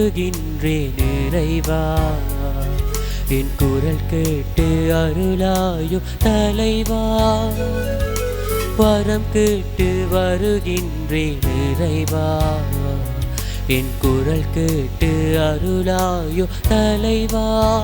வருகின்றேன் இறைவா. என் குரல் கேட்டு அருளாயோ தலைவா. வரம் கேட்டு வருகின்றேன் இறைவா. என் குரல் கேட்டு அருளாயோ தலைவா.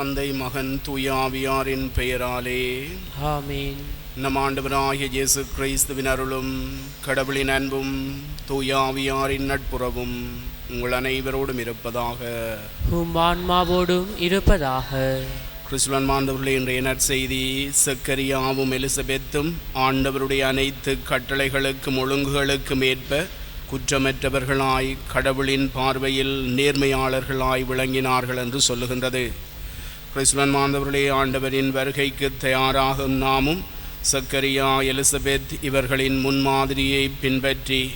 தந்தை மகன் தூயாவியாரின் பெயராலே. ஆமீன். நம் ஆண்டவராகிய இயேசு கிறிஸ்துவின் அருளும் கடவுளின் அன்பும் தூயாவியாரின் நட்புறவும் உங்கள் அனைவரோடும் இருப்பதாக. உம் ஆன்மாவோடும் இருப்பதாக. கிறிஸ்துவன் மாந்தவர்களே இன்றைய நற்செய்தி சக்கரியாவும் எலிசபெத்தும் ஆண்டவருடைய அனைத்து கட்டளைகளுக்கும் ஒழுங்குகளுக்கும் ஏற்ப குற்றமற்றவர்களாய் கடவுளின் பார்வையில் நேர்மையாளர்களாய் விளங்கினார்கள் என்று சொல்லுகின்றது. கிறிஸ்துவன் மாந்தவர்களே ஆண்டவரின் வருகைக்கு தயாராகும் நாமும் சக்கரியா எலிசபெத் இவர்களின் முன்மாதிரியை பின்பற்றி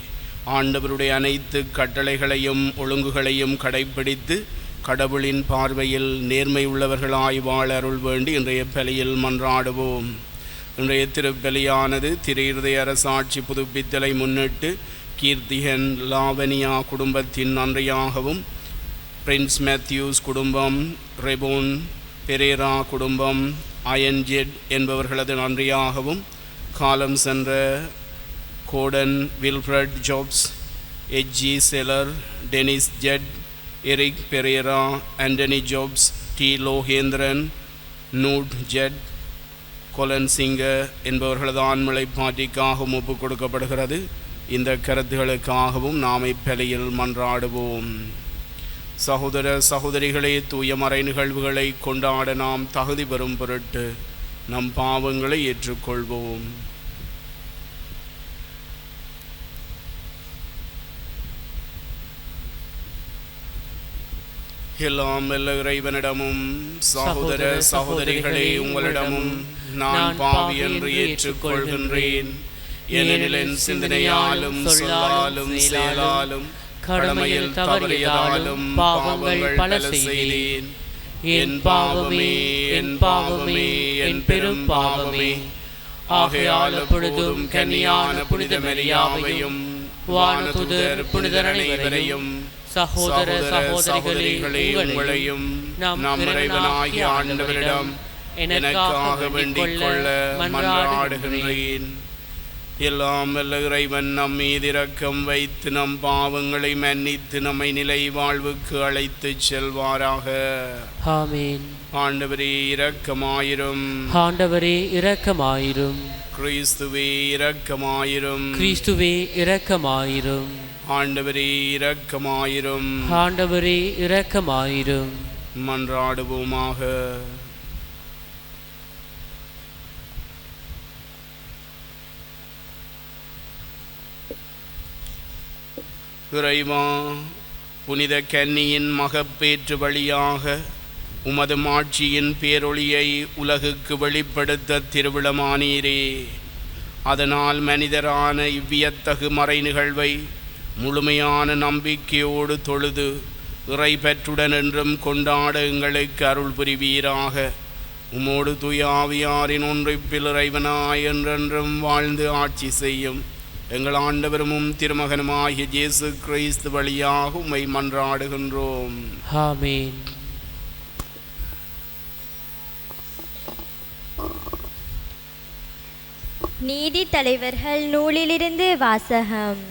ஆண்டவருடைய அனைத்து கட்டளைகளையும் ஒழுங்குகளையும் கடைப்பிடித்து கடவுளின் பார்வையில் நேர்மை உள்ளவர்களாய் வாழ அருள் வேண்டி இன்றைய பலியில் மன்றாடுவோம். இன்றைய திருப்பலியானது திரு இருதய அரசாட்சி புதுப்பித்தலை முன்னிட்டு கீர்த்திகன் லாவனியா குடும்பத்தின் நன்றியாகவும் பிரின்ஸ் மேத்யூஸ் குடும்பம் ரெபோன் பெரேரா குடும்பம் அயன்ஜெட் என்பவர்களது நன்றியாகவும் காலம் சென்ற கோடன் வில்ஃப்ரட் ஜோப்ஸ் எச்ஜி செலர் Denis jet Eric Perera Antony Jobs D Logendran nude jet கொலன் சிங்கர் என்பவர்களது ஆண்மலை பாட்டிக்காகவும் ஒப்புக் கொடுக்கப்படுகிறது. இந்த கருத்துகளுக்காகவும் நாம் இப்பலியில் மன்றாடுவோம். சகோதர சகோதரிகளே தூய மறை நிகழ்வுகளை கொண்டாட நாம் தகுதி பெறும் பொருட்டு நம் பாவங்களை ஏற்றுக்கொள்வோம். எல்லாம் வல்ல இறைவனிடமும் சகோதர சகோதரிகளே உங்களிடமும் நான் பாவி என்று ஏற்றுக்கொள்கின்றேன். ஏனெனில் என் சிந்தனையாலும் சொல்லாலும் செயலாலும் கடமையில் தவறியதாலும் பாவங்கள் பல செய்தேன். என் பாவமே என் பாவமே என் பெரும் பாவமே. ஆகையால் எப்பொழுதும் கன்னியான புனித மரியாவையும் வானதுதர் புனிதர் அனைவரையும் சகோதர சகோதரிகளே உங்களையும் நம் இறைவனாகிய ஆண்டவரிடம் எனக்காக வேண்டிக் கொள்ள மன்றாடுகின்றேன். எல்லாம் வல்ல இறைவன் நம் மீது இரக்கம் வைத்து நம் பாவங்களை மன்னித்து நம்மை நிலை வாழ்வுக்கு அழைத்துச் செல்வாராக. ஆமீன். ஆண்டவரே இரக்கமாயிரும். ஆண்டவரே இரக்கமாயிரும். கிறிஸ்துவே இரக்கமாயிரும். கிறிஸ்துவே இரக்கமாயிரும். ஆண்டவரே இரக்கமாயிரும். ஆண்டவரே இரக்கமாயிரும். மன்றாடுவோமாக. இறைவா புனித கன்னியின் மகப்பேற்று வழியாக உமது மாட்சியின் பேரொளியை உலகுக்கு வெளிப்படுத்த திருவிழமானீரே. அதனால் மனிதரான இவ்வியத்தகு மறை நிகழ்வை முழுமையான நம்பிக்கையோடு தொழுது இறை பெற்றுடன் என்றும் கொண்டாட எங்களுக்கு அருள் புரிவீராக. உமோடு துயாவியாரின் ஒன்றிப்பில் இறைவனாய் என்றென்றும் வாழ்ந்து ஆட்சி செய்யும் எங்கள் ஆண்டவரும் திருமகனுமாகிய இயேசு கிறிஸ்து வழியாக உம்மை மன்றாடுகின்றோம். ஆமீன். நீதி தலைவர்கள் நூலிலிருந்து வாசகம்.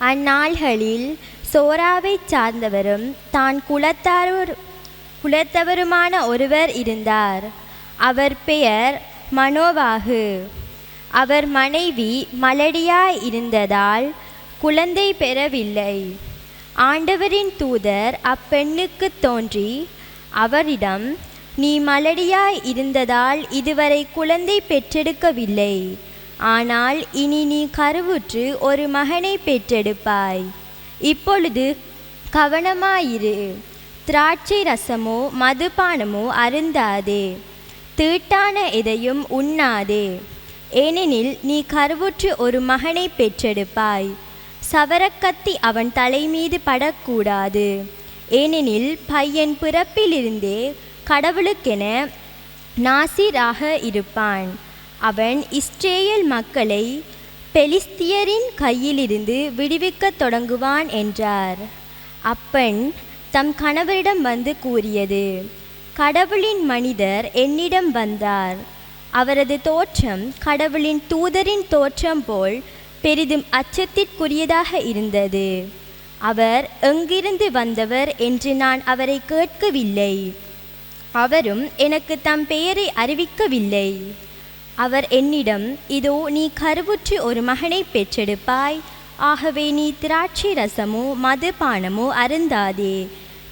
அந்நாள்களில் சோராவைச் சார்ந்தவரும் தான் குலத்தாரூர் குலத்தவருமான ஒருவர் இருந்தார். அவர் பெயர் மனோவாகு. அவர் மனைவி மலடியாய் இருந்ததால் குழந்தை பெறவில்லை. ஆண்டவரின் தூதர் அப்பெண்ணுக்கு தோன்றி அவரிடம் நீ மலடியாய் இருந்ததால் இதுவரை குழந்தை பெற்றெடுக்கவில்லை. ஆனால் இனி நீ கருவுற்று ஒரு மகனை பெற்றெடுப்பாய். இப்பொழுது கவனமாயிரு. திராட்சை ரசமோ மதுபானமோ அருந்தாதே. தீட்டான எதையும் உண்ணாதே. ஏனெனில் நீ கருவுற்று ஒரு மகனை பெற்றெடுப்பாய். சவரக்கத்தி அவன் தலை மீது படக்கூடாது. ஏனெனில் பையன் பிறப்பிலிருந்தே கடவுளுக்கென நாசிராக இருப்பான். அவன் இஸ்ரேல் மக்களை பெலிஸ்தியரின் கையிலிருந்து விடுவிக்கத் தொடங்குவான் என்றார். அப்பன் தம் கணவரிடம் வந்து கூறியது கடவுளின் மனிதர் என்னிடம் வந்தார். அவரது தோற்றம் கடவுளின் தூதரின் தோற்றம் போல் பெரிதும் அச்சத்திற்குரியதாக இருந்தது. அவர் எங்கிருந்து வந்தவர் என்று நான் அவரை கேட்கவில்லை. அவரும் எனக்கு தம் பெயரை அறிவிக்கவில்லை. அவர் என்னிடம் இதோ நீ கருவுற்று ஒரு மகனை பெற்றெடுப்பாய். ஆகவே நீ திராட்சை ரசமோ மதுபானமோ அருந்தாதே.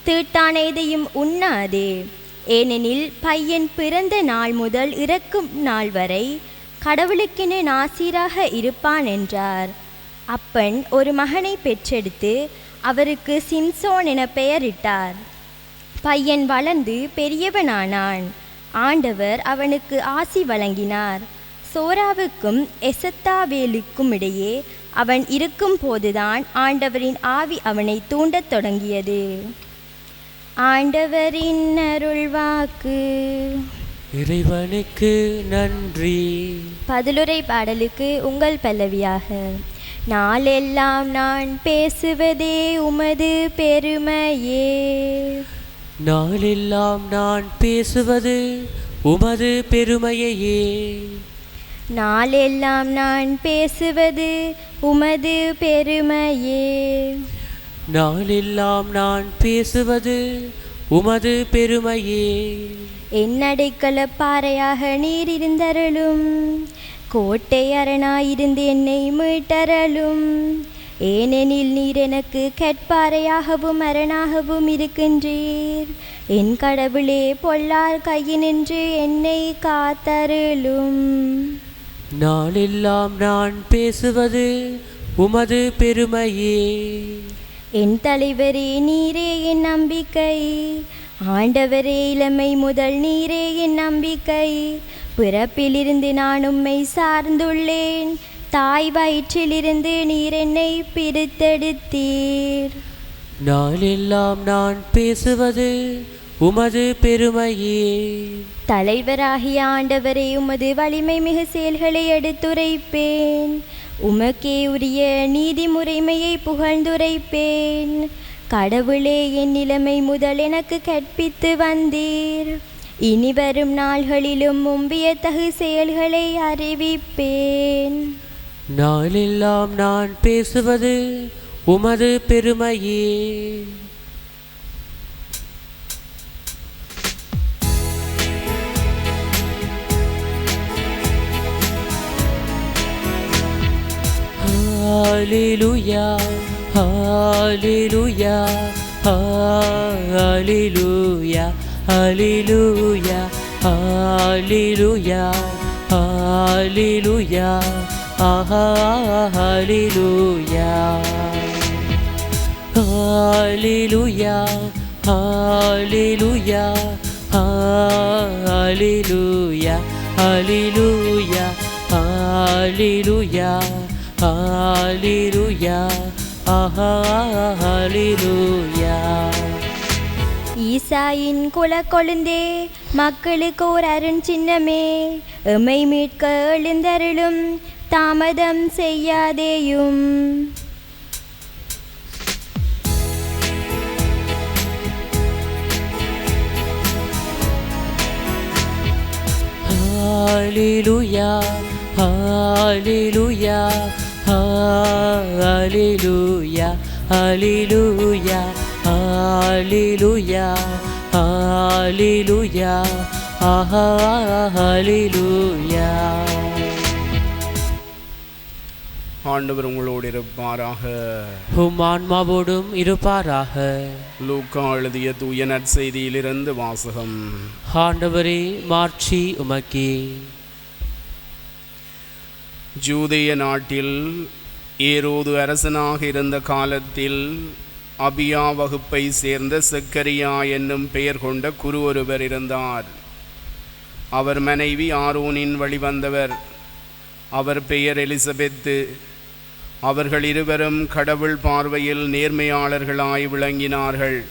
தீட்டான எதையும் உண்ணாதே. ஏனெனில் பையன் பிறந்த நாள் முதல் இறக்கும் நாள் வரை கடவுளுக்கென நாசீராக இருப்பான் என்றார். அப்பன் ஒரு மகனை பெற்றெடுத்து அவருக்கு சிம்சோன் என பெயரிட்டார். பையன் வளர்ந்து பெரியவனானான். ஆண்டவர் அவனுக்கு ஆசி வழங்கினார். சோராவுக்கும் எசத்தாவேலுக்கும் இடையே அவன் இருக்கும் போதுதான் ஆண்டவரின் ஆவி அவனை தூண்டத் தொடங்கியது. ஆண்டவரின் அருள்வாக்கு இறைவனுக்கு நன்றி. பதிலுரை பாடலுக்கு உங்கள் பல்லவியாக. நாளெல்லாம் நான் பேசுவதே உமது பெருமையே. நாளெல்லாம் நான் பேசுவது உமது பெருமையையே. நாளெல்லாம் நான் பேசுவது உமது பெருமையே. நாளெல்லாம் நான் பேசுவது உமது பெருமையே. என்னடைக்கல பாறையாக நீர் இருந்தருளும். கோட்டை அரணாயிருந்து என்னை மீட்டருளும். ஏனெனில் நீர் எனக்கு கற்பாறையாகவும் அரணாகவும் இருக்கின்றீர். என் கடவுளே பொல்லார் கையினின்று என்னை காத்தருளும். நாளெல்லாம் நான் பேசுவது உமது பெருமையே. என் தலைவரே நீரே என் நம்பிக்கை. ஆண்டவரே இளமை முதல் நீரே என் நம்பிக்கை. பிறப்பிலிருந்து நான் உம்மை சார்ந்துள்ளேன். தாய் வயிற்றிலிருந்து நீர் என்னை பிரித்தெடுத்தீர். நாளெல்லாம் நான் பேசுவது உமது பெருமையே. தலைவராகிய ஆண்டவரே உமது வலிமை மிகு செயல்களை எடுத்துரைப்பேன். உமக்கே உரிய நீதி முறைமையை புகழ்ந்துரைப்பேன். கடவுளே என் நிலைமை முதல் எனக்கு கற்பித்து வந்தீர். இனி வரும் நாள்களிலும் மும்பியத்தகு செயல்களை அறிவிப்பேன். நாளெல்லாம் நான் பேசுவது உமது பெருமையே. Hallelujah, Hallelujah, Hallelujah, Hallelujah, Hallelujah, Hallelujah, Hallelujah. Hallelujah, Hallelujah, Hallelujah, Hallelujah, Hallelujah, Hallelujah, Hallelujah. ஈசாயின் குலக்கொழுந்தே மக்களுக்கு ஓர் அருண் சின்னமே. எமை மீட்க எழுந்தருளும் தாமதம் செய்யாதேயும். Hallelujah, Hallelujah, Hallelujah, Hallelujah, Hallelujah, Hallelujah, Hallelujah. ஆண்டவர் உங்களோடு இருப்பாராக. உம் ஆன்மாவோடும் இருப்பாராக. லூக்கா எழுதிய தூய நற்செய்தியிலிருந்து வாசகம். ஆண்டவரே மாட்சி உமக்கே. ஜூதேய நாட்டில் ஏரோது அரசனாக இருந்த காலத்தில் அபியா வகுப்பை சேர்ந்த செக்கரியா என்னும் பெயர் கொண்ட குரு ஒருவர் இருந்தார். அவர் மனைவி ஆரோனின் வழிவந்தவர் அவர் பெயர் எலிசபெத்து. அவர்கள் இருவரும் கடவுள் பார்வையில் நேர்மையாளர்களாய் விளங்கினார்கள்.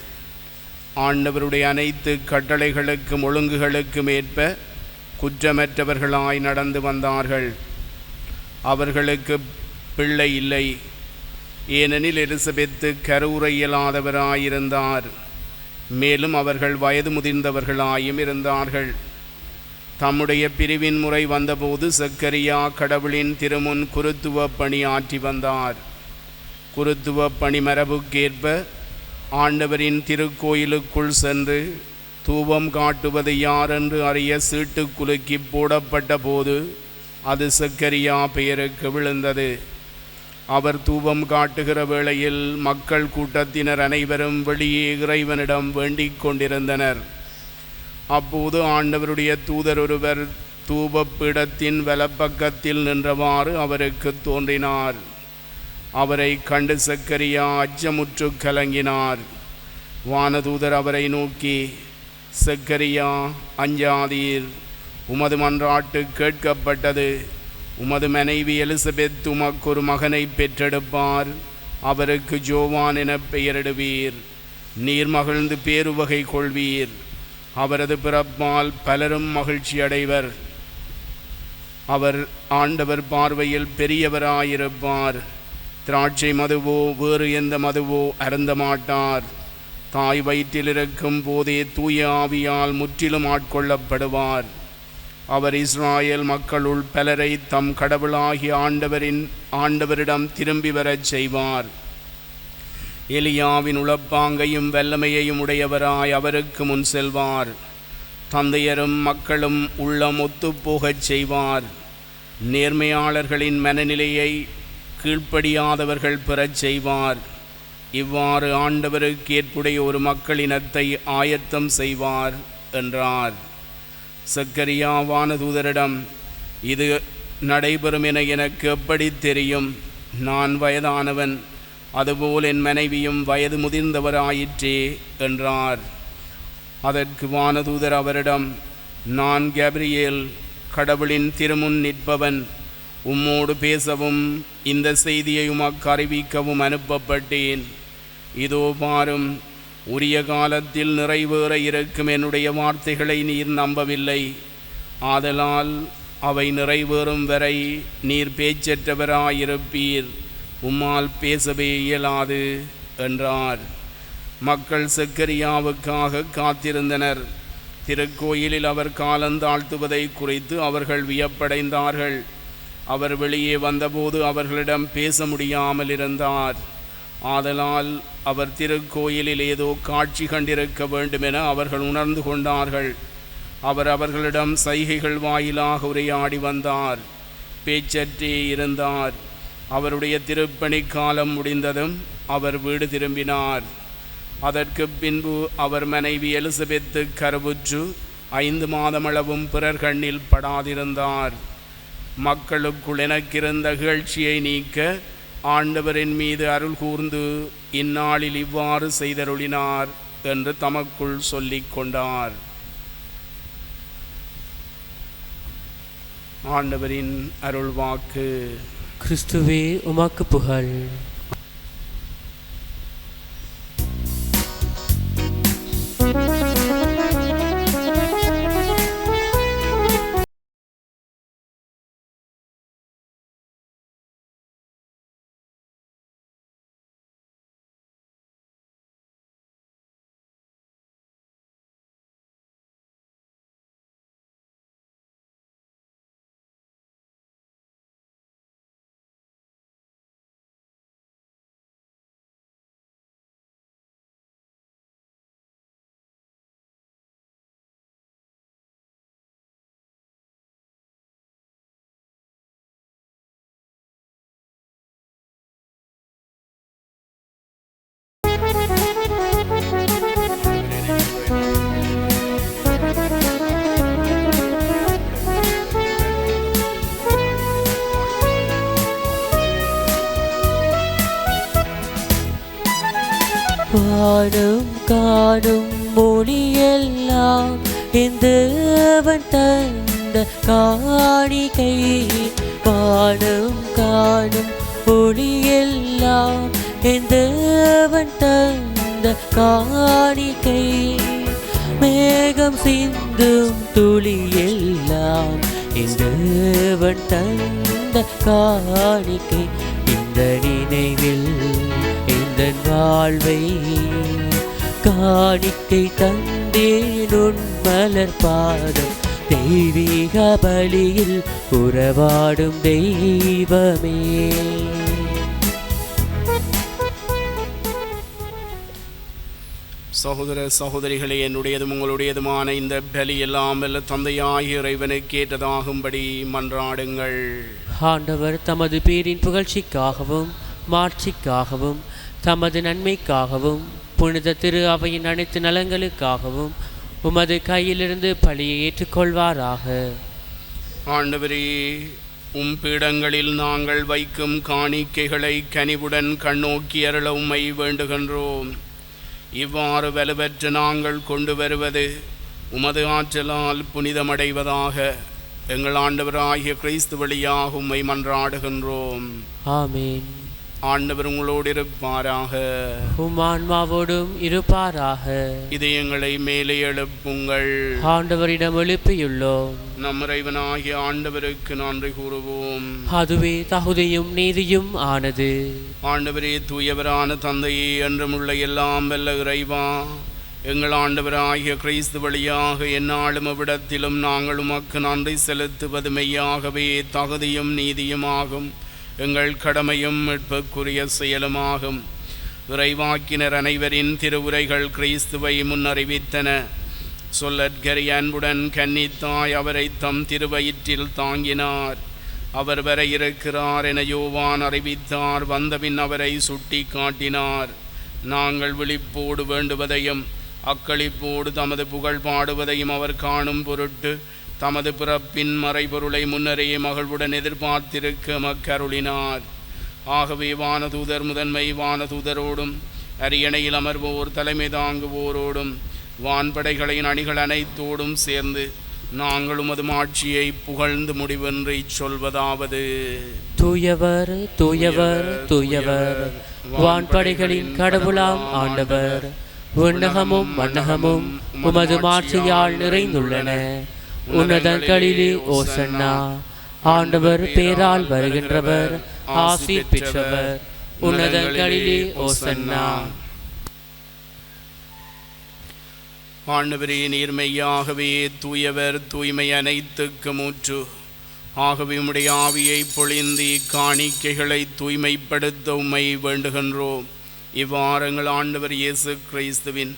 ஆண்டவருடைய அனைத்து கட்டளைகளுக்கும் ஒழுங்குகளுக்கும் ஏற்ப குற்றமற்றவர்களாய் நடந்து வந்தார்கள். அவர்களுக்கு பிள்ளை இல்லை. ஏனெனில் எலிசபெத்து கருவுரை இயலாதவராயிருந்தார். மேலும் அவர்கள் வயது முதிர்ந்தவர்களாயும் இருந்தார்கள். தம்முடைய பிரிவின் முறை வந்தபோது சக்கரியா கடவுளின் திருமுன் குருத்துவ பணி ஆற்றி வந்தார். குருத்துவ பணி மரபுக்கேற்ப ஆண்டவரின் திருக்கோயிலுக்குள் சென்று தூபம் காட்டுவது யாரென்று அறிய சீட்டு குலுக்கி போடப்பட்ட போது அது சக்கரியா பெயருக்கு விழுந்தது. அவர் தூபம் காட்டுகிற வேளையில் மக்கள் கூட்டத்தினர் அனைவரும் வெளியே இறைவனிடம் வேண்டிக் கொண்டிருந்தனர். அப்போது ஆண்டவருடைய தூதர் ஒருவர் தூபப்பீடத்தின் வலப்பக்கத்தில் நின்றவாறு அவருக்கு தோன்றினார். அவரை கண்டு சக்கரியா அச்சமுற்று கலங்கினார். வானதூதர் அவரை நோக்கி சக்கரியா அஞ்சாதீர். உமது மன்றாட்டு கேட்கப்பட்டது. உமது மனைவி எலிசபெத் உமக்கு ஒரு மகனை பெற்றெடுப்பார். அவருக்கு ஜோவான் என பெயரிடுவீர். நீர் மகிழ்ந்து பேருவகை கொள்வீர். அவரது பிறப்பால் பலரும் மகிழ்ச்சி அடைவர் அவர் ஆண்டவர் பார்வையில் பெரியவராயிருப்பார். திராட்சை மதுவோ வேறு எந்த மதுவோ அருந்த மாட்டார். தாய் வயிற்றில் இருக்கும் போதே தூய ஆவியால் முற்றிலும் ஆட்கொள்ளப்படுவார். அவர் இஸ்ராயேல் மக்களுள் பலரை தம் கடவுளாகிய ஆண்டவரின் ஆண்டவரிடம் திரும்பி வரச் செய்வார். எலியாவின் உளப்பாங்கையும் வல்லமையையும் உடையவராய் அவருக்கு முன் செல்வார். தந்தையரும் மக்களும் உள்ளம் ஒத்துப்போகச் செய்வார். நேர்மையாளர்களின் மனநிலையை கீழ்ப்படியாதவர்கள் பெறச் செய்வார். இவ்வாறு ஆண்டவருக்கு ஏற்புடைய ஒரு மக்களினத்தை ஆயத்தம் செய்வார் என்றார். சக்கரியா வானதூதரிடம் இது நடைபெறும் என எனக்கு எப்படி தெரியும்? நான் வயதானவன் அதுபோல் என் மனைவியும் வயது முதிர்ந்தவராயிற்றே என்றார். அதற்கு வானதூதர் அவரிடம் நான் கேப்ரியேல் கடவுளின் திருமுன் நிற்பவன். உம்மோடு பேசவும் இந்த செய்தியை உமக்கு அறிவிக்கவும் அனுப்பப்பட்டேன். இதோ பாரும் உரிய காலத்தில் நிறைவேற இருக்கும் என்னுடைய வார்த்தைகளை நீர் நம்பவில்லை. ஆதலால் அவை நிறைவேறும் வரை நீர் பேச்சற்றவராயிருப்பீர். உம்மால் பேசவே இயலாது என்றார். மக்கள் சக்கரியாவுக்காக காத்திருந்தனர். திருக்கோயிலில் அவர் காலந்தாழ்த்துவதை குறித்து அவர்கள் வியப்படைந்தார்கள். அவர் வெளியே வந்தபோது அவர்களிடம் பேச முடியாமல் இருந்தார் ஆதலால் அவர் திருக்கோயிலில் ஏதோ காட்சி கண்டிருக்க வேண்டுமென அவர்கள் உணர்ந்து கொண்டார்கள். அவர் அவர்களிடம் சைகைகள் வாயிலாக உரையாடி வந்தார். பேச்சற்றே இருந்தார். அவருடைய திருப்பணி காலம் முடிந்ததும் அவர் வீடு திரும்பினார். அதற்கு பின்பு அவர் மனைவி எலிசபெத்து கருவுற்று ஐந்து மாதமளவும் பிறர் கண்ணில் படாதிருந்தார். மக்களுக்குள் எனக்கிருந்த இகழ்ச்சியை நீக்க ஆண்டவரின் மீது அருள் கூர்ந்து இந்நாளில் இவ்வாறு செய்தருளினார் என்று தமக்குள் சொல்லிக் கொண்டார். ஆண்டவரின் அருள்வாக்கு. கிறிஸ்துவே உமாக்கு புகழ். பாடும் காணும் மொழியெல்லாம் இந்த தேவன் தந்த தந்த காணிக்கை. வானம் காணும் மொழியெல்லாம் என் தேவன் தந்த காணிக்கை. மேகம் சிந்தும் துளியெல்லாம் இந்தவன் தந்த காணிக்கை. இந்த நினைவில் வாழ்வை காணிக்கை தந்தேன் உன் மலர் பாதம். தெய்வீக பலியில் உறவாடும் தெய்வமே. சகோதர சகோதரிகளே என்னுடையதும் உங்களுடையதுமான இந்த பலி எல்லாம் வல்ல தந்தையாகிய இறைவனுக்கு ஏற்றதாகும்படி மன்றாடுங்கள். ஆண்டவர் தமது பேரின் புகழ்ச்சிக்காகவும் மாட்சிக்காகவும் தமது நன்மைக்காகவும் புனித திரு அவையின் அனைத்து நலங்களுக்காகவும் உமது கையிலிருந்து பழியை ஏற்றுக்கொள்வாராக. ஆண்டவரே உம் பீடங்களில் நாங்கள் வைக்கும் காணிக்கைகளை கனிவுடன் கண்ணோக்கி அருள உம்மை வேண்டுகின்றோம். இவ்வாறு வலுவற்ற நாங்கள் கொண்டு வருவது உமது ஆற்றலால் புனிதமடைவதாக எங்கள் ஆண்டவராகிய கிறிஸ்து வழியாக உம்மை மன்றாடுகின்றோம். ஆமேன். ஆண்டவர் உங்களோடு இருப்பாராக. உம் ஆன்மாவோடும் இருப்பாராக. இதயங்களை மேலே எழுப்புங்கள். ஆண்டவரிடம் எழுப்பியுள்ளோம். நம் இறைவனாகிய ஆண்டவருக்கு நன்றி கூறுவோம். அதுவே தகுதியும் நீதியும் ஆனது. ஆண்டவரே தூயவரான தந்தையே என்றுமுள்ள எல்லாம் வல்ல இறைவா எங்கள் ஆண்டவராகிய கிறிஸ்து வழியாக எந்நாளும் அவ்விடத்திலும் நாங்கள் உமக்கு நன்றி செலுத்துவது மெய்யாகவே தகுதியும் நீதியுமாகும் எங்கள் கடமையும் மீட்புக்குரிய செயலுமாகும். இறைவாக்கினர் அனைவரின் திருவுரைகள் கிறிஸ்துவை முன்னறிவித்தன. சொல்லற்கரிய அன்புடன் கன்னித்தாய் அவரை தம் திருவயிற்றில் தாங்கினார். அவர் வர இருக்கிறார் என யோவான் அறிவித்தார். வந்தபின் அவரை சுட்டி காட்டினார். நாங்கள் விழிப்போடு வேண்டுவதையும் அக்களிப்போடு தமது புகழ் பாடுவதையும் அவர் காணும் பொருட்டு தமது பிறப்பின் மறைபொருளை முன்னரே மகள்வுடன் எதிர்பார்த்திருக்க மக்கருளினார். ஆகவே வானதூதர் முதன்மை வானதூதரோடும் அரியணையில் அமர்வோர் தலைமை தாங்குவோரோடும் வான்படைகளின் அணிகள் அனைத்தோடும் சேர்ந்து நாங்கள் உமது மாட்சியை புகழ்ந்து முடிவென்று சொல்வதாவது. தூயவர் தூயவர் தூயவர் வான்படைகளின் கடவுளாம் ஆண்டவர். உன்னகமும் மன்னகமும் உமது மாட்சியால் நிறைந்துள்ளன. உன்னதங்களிலே ஓசன்னா. ஆண்டவர் பேரால் வருகின்றவர் ஆசி பெற்றவர் உன்னதங்களிலே ஓசன்னா. ஆண்டவரே நீர்மையாகவே தூயவர் தூய்மை அனைத்துக்கு மூற்று ஆகவே உம்முடைய ஆவியை பொழிந்தி காணிக்கைகளை தூய்மைப்படுத்த உம்மை வேண்டுகின்றோம். இவ்வாறங்கள் ஆண்டவர் இயேசு கிறிஸ்துவின்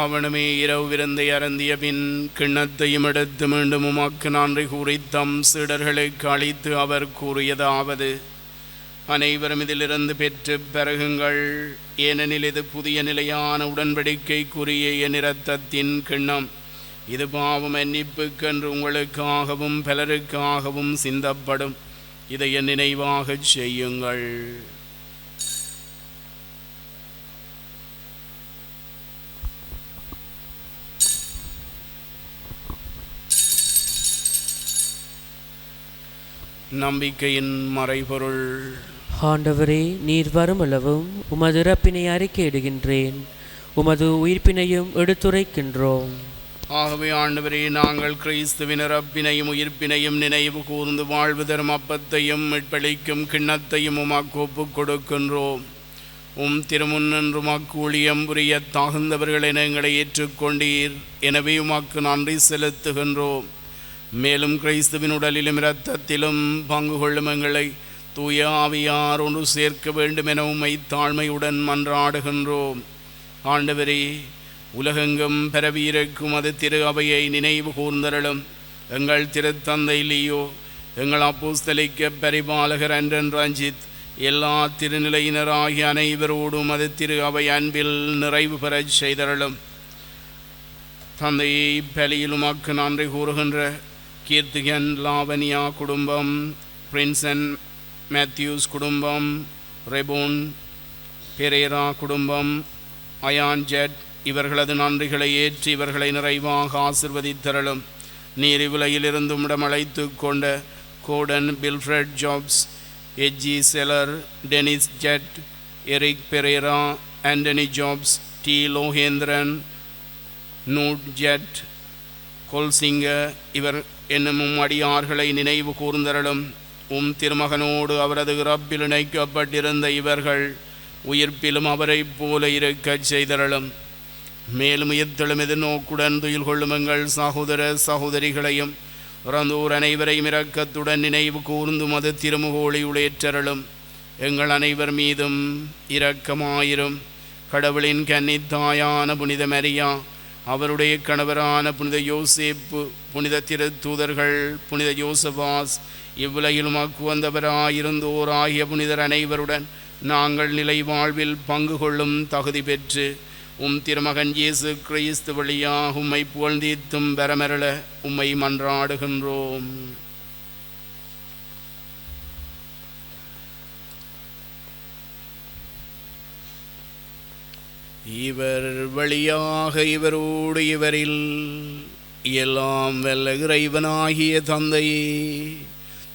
அவனுமே இரவு விருந்தை அருந்திய பின் கிண்ணத்தையும் எடுத்து மீண்டும் உமாக்கு நன்றி கூறி தம் சீடர்களுக்கு அளித்து அவர் கூறியதாவது அனைவரும் இதிலிருந்து பெற்று பிறகுங்கள் ஏனெனில் இது புதிய நிலையான உடன்படிக்கைக்குரிய என் இரத்தத்தின் கிண்ணம். இது பாவம் மன்னிப்புக்கென்று உங்களுக்காகவும் பலருக்காகவும் சிந்தப்படும். இதை என் நினைவாகச் செய்யுங்கள். நம்பிக்கையின் மறைபொருள். ஆண்டவரே நீர் வருமளவும் உமது இறப்பினை அறிக்கையிடுகின்றேன். உமது உயிர்ப்பினையும் எடுத்துரைக்கின்றோம். ஆகவே ஆண்டவரே நாங்கள் கிறிஸ்துவின் இறப்பினையும் உயிர்ப்பினையும் நினைவு கூர்ந்து வாழ்வு தரும் அப்பத்தையும் மீட்பளிக்கும் கிண்ணத்தையும் உமக்கு ஒப்புக் கொடுக்கின்றோம். உம் திருமுன்னின்று உமக்கு ஊழியம் புரிய தகுந்தவர்கள் என எங்களை ஏற்றுக்கொண்டீர். எனவே உமக்கு நன்றி செலுத்துகின்றோம். மேலும் கிறிஸ்துவின் உடலிலும் இரத்தத்திலும் பங்கு கொள்ளும் எங்களை தூய ஆவியார் ஒன்று சேர்க்க வேண்டும் என உம்மை தாழ்மையுடன் மன்றாடுகின்றோம். ஆண்டவரே உலகெங்கும் பரவியிருக்கும் அது திரு அவையை நினைவு கூர்ந்தருளும். எங்கள் திருத்தந்தை லியோ எங்கள் அப்பூஸ்தலிக்க பரிபாலகர் அன்றன் ரஞ்சித் எல்லா திருநிலையினராகிய அனைவரோடும் அது திரு அவை அன்பில் நிறைவு பெறச் செய்தருளும். தந்தையை பலியிலுமாக்கு நன்றி கூறுகின்ற கீர்த்திகன் லாவனியா குடும்பம் பிரின்சன் மேத்யூஸ் குடும்பம் ரெபோன் பெரேரா குடும்பம் அயான் ஜெட் இவர்களது நன்றிகளை ஏற்றி இவர்களை நிறைவாக ஆசிர்வதித்தரலும் நீர் இவ்வுலகிலிருந்து உம்மிடம் கொண்ட கோடன் பில்ஃப்ரெட் ஜாப்ஸ் எஜ்ஜி செலர் Denis jet Eric Perera Antony Jobs D Logendran nude jet கொல்சிங்க இவர் என்னும் அடியார்களை நினைவு கூர்ந்தரலும் உம் திருமகனோடு அவரது இறப்பில் இணைக்கப்பட்டிருந்த இவர்கள் உயிர்ப்பிலும் அவரைப் போல இருக்கச் செய்தரலும் மேலும் உயிர்த்தெழும் எதிர்நோக்குடன் துயில் கொள்ளும் எங்கள் சகோதர சகோதரிகளையும் இறந்தோர் அனைவரையும் இரக்கத்துடன் நினைவு கூர்ந்தும் அது திருமுகோழி உளையற்றரலும் எங்கள் அனைவர் மீதும் இரக்கமாயிரும். கடவுளின் கன்னித்தாயான புனித மரியா அவருடைய கணவரான புனித யோசேப்பு புனித திரு தூதர்கள் புனித யோசபாஸ் இவ்வுலகிலும் அக்கு வந்தவராயிருந்தோர் ஆகிய புனிதர் அனைவருடன் நாங்கள் நிலை வாழ்வில் பங்கு கொள்ளும் தகுதி பெற்று உம் திருமகன் இயேசு கிறிஸ்து வழியாக உம்மை புகழ்ந்தீத்தும் பெறமரள உம்மை மன்றாடுகின்றோம். இவர் வழியாக இவரோடு இவரில் எல்லாம் வல்ல இறைவனாகிய தந்தையே.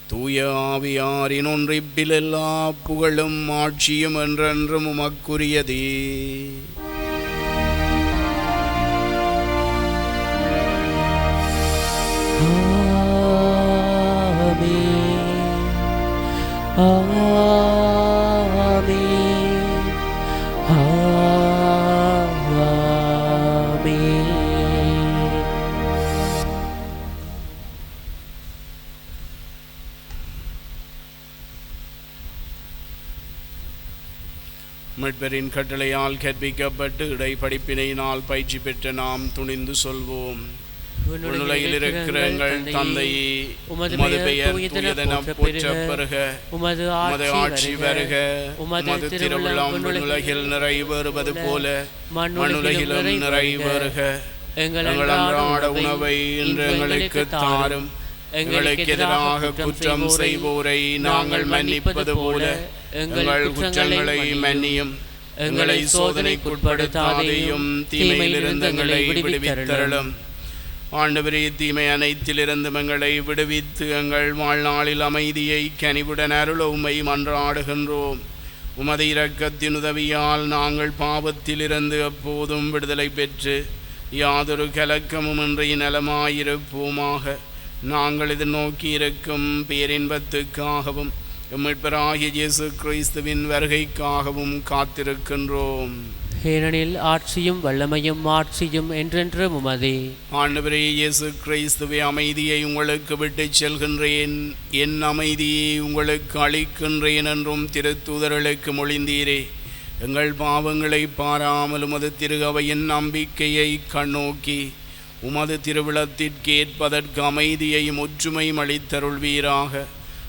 தூய ஆவியாரின் ஒன்றிப்பில் எல்லா புகழும் ஆட்சியும் என்றென்றும் உமக்குரியதே. ஆமே ஆ மீட்பரின் கட்டளையால் கற்பிக்கப்பட்டு இடை படிப்பினையினால் பயிற்சி பெற்ற நாம் துணிந்து சொல்வோம். உன்னுலகில் இருக்கிற எங்கள் தந்தையே உமது பெயர் தூயதென போற்ற பெறுக. உமது உமது ஆட்சி வருக. உமது உமது திருவிழாம் உலகில் நிறைவேறுவது போல. மண்ணுலகிலும் நிறைவேறுக எங்கள் அன்றாட உணவை இன்று எங்களுக்கு தாரும். எங்களுக்கு எதிராக குற்றம் செய்வோரை நாங்கள் மன்னிப்பது போல எங்கள் குற்றங்களை மன்னியும். எங்களை சோதனைக்குட்படுத்தாதையும் தீமையிலிருந்து எங்களை விடுவித்தருளும். ஆண்டவரே தீமை அனைத்திலிருந்து எங்களை விடுவித்து எங்கள் வாழ்நாளில் அமைதியை கனிவுடன் அருள உம்மை மன்றாடுகின்றோம். உமது இரக்கத்தின் உதவியால் நாங்கள் பாவத்திலிருந்து எப்போதும் விடுதலை பெற்று யாதொரு கலக்கமும் இன்றி நலமாயிருப்போமாக. நாங்கள் இது நோக்கி இருக்கும் பேரின்பத்துக்காகவும் எம்மிட்பராகிய இயேசு கிறிஸ்துவின் வருகைக்காகவும் காத்திருக்கின்றோம். ஏனெனில் ஆட்சியும் வல்லமையும் மாட்சியும் என்றென்றும் உமதே. ஆண்டவரே இயேசு கிறிஸ்துவை அமைதியை உங்களுக்கு விட்டுச் செல்கின்றேன். என் அமைதியை உங்களுக்கு அளிக்கின்றேன் என்றும் திருத்தூதர்களுக்கு மொழிந்தீரே. எங்கள் பாவங்களை பாராமல் உமது திருகவையின் நம்பிக்கையை கண்ணோக்கி உமது திருவிழத்திற்கேற்பதற்கு அமைதியையும் ஒற்றுமையும் அளித்தருள்வீராக.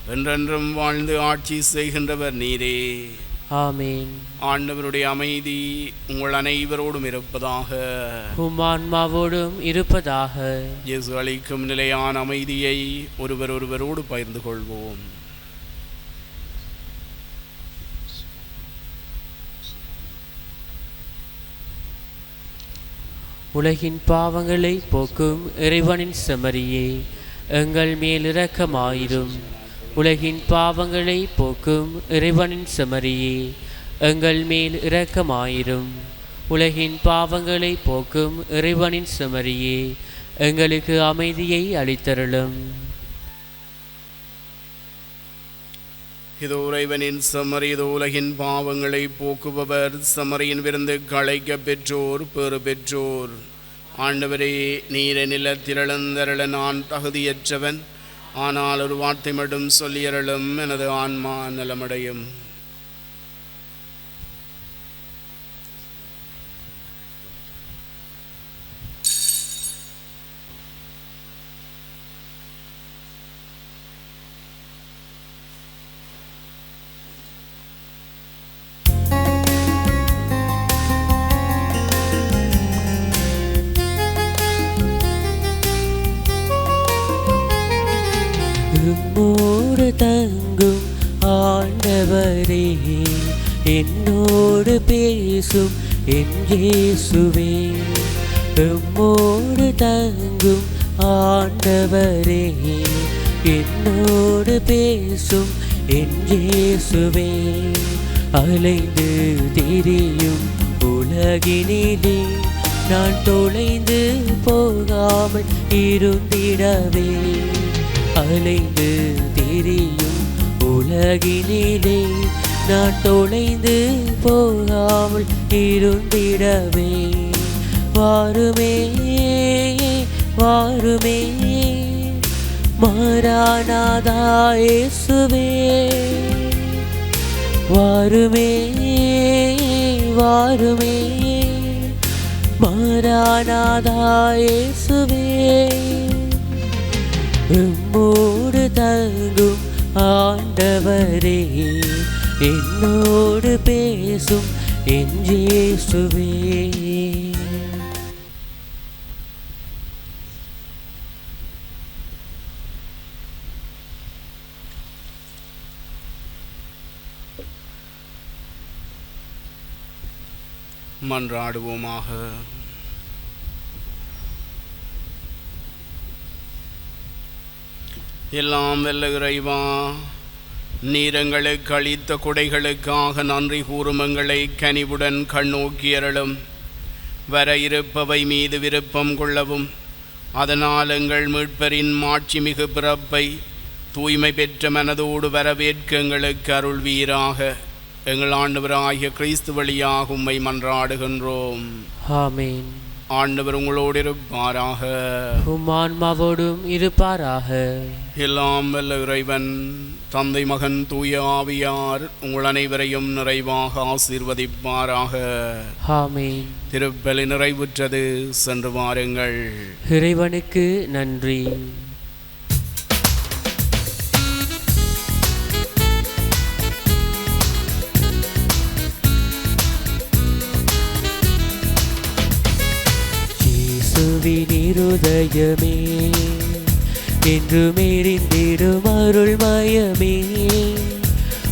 என்றென்றும் வாழ்ந்து ஆட்சி செய்கின்றவர் நீரே. ஆமேன். ஆண்டவருடைய அமைதி உங்கள் அனைவரோடும் இருப்பதாக. உம் ஆன்மாவோடும் இருப்பதாக. இயேசு அளிக்கும் நிலையான அமைதியை ஒருவர் ஒருவரோடு பகிர்ந்து கொள்வோம். உலகின் பாவங்களை போக்கும் இறைவனின் செமரியே எங்கள் மேல் இரக்கமாயிரும். உலகின் பாவங்களை போக்கும் இறைவனின் செமரியே எங்கள் மேல் இரக்கமாயிரும். உலகின் பாவங்களை போக்கும் இறைவனின் செமரியே எங்களுக்கு அமைதியை அளித்தருளும். இதோ இறைவனின் சமரி இதோ உலகின் பாவங்களை போக்குபவர். சமரியின் விருந்து களைக்க பெற்றோர் பெறு பெற்றோர். ஆண்டவரே நீர நில திரளந்தரள நான் தகுதியற்றவன். ஆனால் ஒரு வார்த்தை மட்டும் சொல்லியறளும் எனது ஆன்மா நலமடையும். உம்மோடு தங்கும் ஆண்டவரே. என்னோடு பேசும் என் இயேசுவே. அலைந்து திரியும் உலகினிலே நான் தொலைந்து போகாமல் இருந்திடவே. அலைந்து திரியும் உலகினிலே நான் தொலைந்து போகாமல் இருந்திடவே. வாருமே வாருமே. மாறானாதாயேசுவே வாருமே வாருமே. மாறானாதா இயேசுவே. உம்மோடு தங்கும் ஆண்டவரே என்னோடு பேசும் என் இயேசுவே. மன்றாடுவோமாக. எல்லாம் வெல்ல இறைவா நீரங்களுக்கு அளித்த கொடைகளுக்காக நன்றி கூறும் எங்களை கனிவுடன் கண்ணோக்கி அருளும். வர இருப்பவை மீது விருப்பம் கொள்ளவும் அதனால் எங்கள் மீட்பரின் மாட்சிமிகு பிறப்பை தூய்மை பெற்ற மனதோடு வரவேற்க எங்களுக்கு அருள்வீராக. எங்கள் ஆண்டவராகிய கிறிஸ்து வழியாக உம்மை மன்றாடுகின்றோம். ஆமேன். ஆண்டவர் உங்களோடு இருப்பாராக. உம் ஆன்மாவோடும் இருப்பாராக. எல்லாம் வல்ல இறைவன் தந்தை மகன் தூய ஆவியார் உங்கள் அனைவரையும் நிறைவாக ஆசீர்வதிப்பாராக. ஆமேன். திருப்பலி நிறைவுற்றது சென்று வாருங்கள். இறைவனுக்கு நன்றி. இயேசுவின் இருதயமே என்று மேறிந்திடும் அருள் மயமே.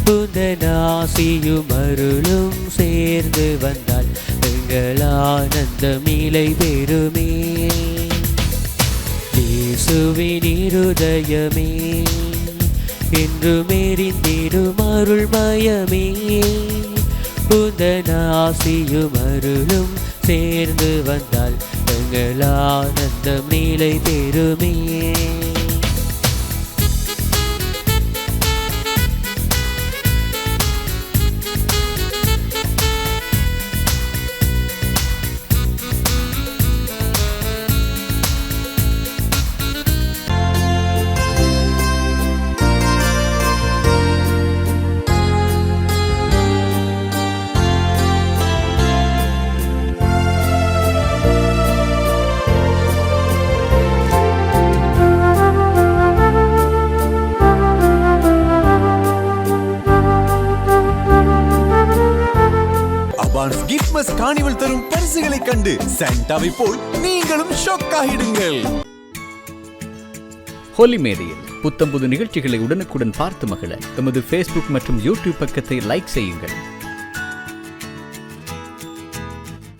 புந்தனாசியும் அருளும் சேர்ந்து வந்தால் எங்கள் ஆனந்தம் நிலை பெறுமே. இயேசுவின் இருதயமே. என்று மேறிந்திடும் அருள் மயமே. புந்தனாசியும் அருளும் சேர்ந்து வந்தால் எங்கள் ஆனந்தம் நிலை பெறுமே. கண்டு சாண்டாவை போல் நீங்களும் ஷாக் ஆகிடுங்கள். ஹோலி மேடையில் புத்தம் புது நிகழ்ச்சிகளை உடனுக்குடன் பார்த்து மகிழ எமது ஃபேஸ்புக் மற்றும் யூடியூப் பக்கத்தை லைக் செய்யுங்கள்.